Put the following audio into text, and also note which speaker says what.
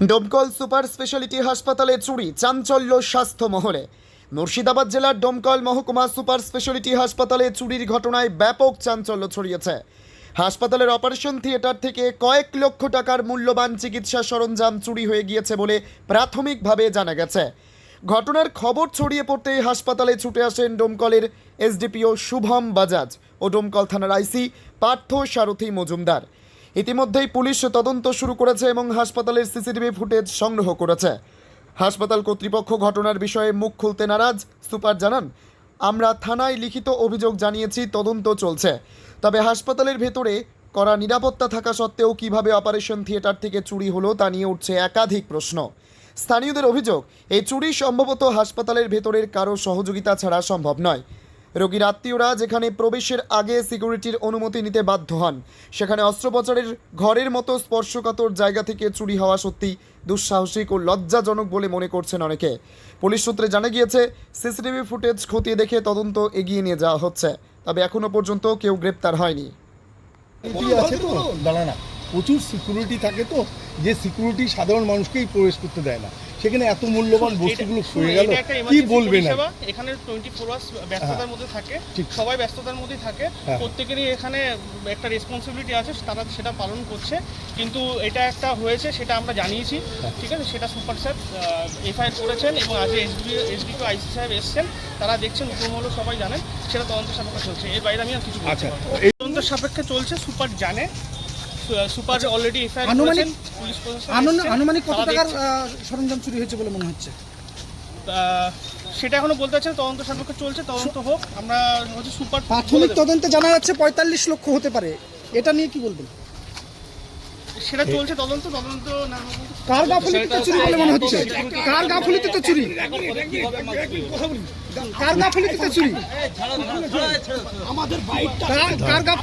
Speaker 1: Domkal super speciality হাসপাতালে চুরি চাঞ্চল্য স্বাস্থ্য মহলে মুর্শিদাবাদ জেলার ডোমকল মহকুমা সুপার স্পেশালিটি হাসপাতালে চুরির ঘটনায় ব্যাপক চাঞ্চল্য ছড়িয়েছে। হাসপাতালের অপারেশন থিয়েটার থেকে কয়েক লক্ষ টাকার মূল্যবান চিকিৎসা সরঞ্জাম চুরি হয়ে গিয়েছে বলে প্রাথমিকভাবে জানা গেছে। ঘটনার খবর ছড়িয়ে পড়তেই হাসপাতালে ছুটে আসেন ডোমকলের এসডিপিও শুভম বাজাজ ও ডোমকল থানার আইসি পার্থ সারথী মজুমদার। ইতিমধ্যেই পুলিশ তদন্ত শুরু করেছে এবং হাসপাতালের সিসিটিভি ফুটেজ সংগ্রহ করেছে। হাসপাতাল কর্তৃপক্ষ ঘটনার বিষয়ে মুখ খুলতে নারাজ। সুপার জানান, আমরা থানায় লিখিত অভিযোগ জানিয়েছি, তদন্ত চলছে। তবে হাসপাতালের ভেতরে করা নিরাপত্তা থাকা সত্ত্বেও কীভাবে অপারেশন থিয়েটার থেকে চুরি হলো তা নিয়ে উঠছে একাধিক প্রশ্ন। স্থানীয়দের অভিযোগ, এই চুরি সম্ভবত হাসপাতালের ভেতরের কারও সহযোগিতা ছাড়া সম্ভব নয়। রোগীর আত্মীয়রা যেখানে প্রবেশের আগে সিকিউরিটির অনুমতি নিতে বাধ্য হন সেখানে অস্ত্রোপচারের ঘরের মতো স্পর্শকাতর জায়গা থেকে চুরি হওয়া সত্যি দুঃসাহসিক ও লজ্জাজনক বলে মনে করছেন অনেকে। পুলিশ সূত্রে জানা গিয়েছে সিসিটিভি ফুটেজ খতিয়ে দেখে তদন্ত এগিয়ে নিয়ে যাওয়া হচ্ছে তবে এখনও পর্যন্ত কেউ গ্রেপ্তার হয়নি।
Speaker 2: আছে তো? দাঁড়া না। প্রচুর সিকিউরিটি থাকে তো যে সিকিউরিটি সাধারণ মানুষকেই প্রবেশ করতে দেয় না। সেখানে এত মূল্যবান বস্তুগুলো
Speaker 3: শুনুন,
Speaker 2: গেল। কি আর
Speaker 3: পরিষেবা। এখানে টোয়েন্টি ফোর আওয়ার্স ব্যস্ততার মধ্যে থাকে। সবাই ব্যস্ততার মধ্যেই থাকে।
Speaker 2: হ্যাঁ।
Speaker 3: প্রত্যেকেরই এখানে একটা রেসপন্সিবিলিটি আছে তারা সেটা পালন করছে। কিন্তু এটা একটা হয়েছে সেটা আমরা জানিয়েছি
Speaker 2: হ্যাঁ।
Speaker 3: ঠিক আছে? সেটা সুপার স্যার এফআইআর করেছেন এবং আজ এসডি এসডিপি আইসি সাহেব এসছেন। তারা দেখছেন উপমহল সবাই জানেন সেটা তদন্ত সাপেক্ষে চলছে। এর বাইরে আমি আর কিছু
Speaker 2: আচ্ছা, এই-
Speaker 3: তদন্ত সাপেক্ষে চলছে সুপার জানে সুপার অলরেডি এফআইআর
Speaker 4: আনুমানিক-
Speaker 3: পুলিশ প্রশাসন
Speaker 4: আনুমানিক কত টাকার সরঞ্জাম চুরি হয়েছে বলে মনে হচ্ছে?
Speaker 3: সেটা এখনও বলতে পারছি তদন্ত সাপেক্ষে চলছে তদন্ত হোক। আমরা হচ্ছে সুপার
Speaker 4: প্রাথমিক তদন্তে জানা যাচ্ছে পঁয়তাল্লিশ লক্ষ হতে পারে। এটা নিয়ে কি বলবেন?
Speaker 3: সেটা চলছে তদন্ত তদন্ত না
Speaker 4: কার গাফলিতে চুরি বলে মনে হচ্ছে? কার গাফলিতে তো চুরি? কার গাফলিতে চুরি? কার- কার গাফ